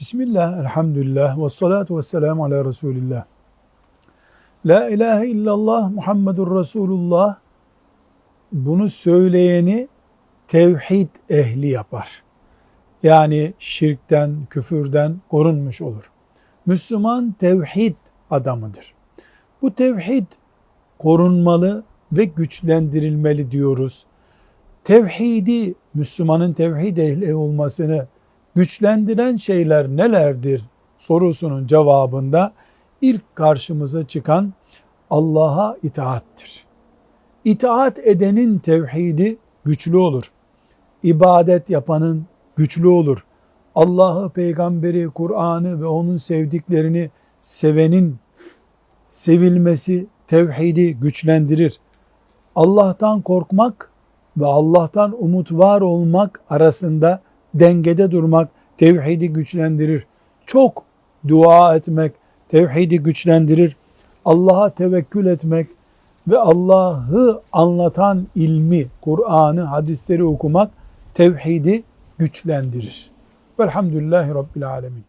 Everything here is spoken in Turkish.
Bismillah, elhamdülillah, ve salatu ve selamu ala Resulillah. La ilahe illallah Muhammedur Resulullah bunu söyleyeni tevhid ehli yapar. Yani şirkten, küfürden korunmuş olur. Müslüman tevhid adamıdır. Bu tevhid korunmalı ve güçlendirilmeli diyoruz. Tevhidi, Müslümanın tevhid ehli olmasını güçlendiren şeyler nelerdir sorusunun cevabında ilk karşımıza çıkan Allah'a itaattir. İtaat edenin tevhidi güçlü olur. İbadet yapanın güçlü olur. Allah'ı, peygamberi, Kur'an'ı ve onun sevdiklerini sevenin sevilmesi tevhidi güçlendirir. Allah'tan korkmak ve Allah'tan umut var olmak arasında dengede durmak tevhidi güçlendirir. Çok dua etmek tevhidi güçlendirir. Allah'a tevekkül etmek ve Allah'ı anlatan ilmi, Kur'an'ı, hadisleri okumak tevhidi güçlendirir. Velhamdülillahi Rabbil Alemin.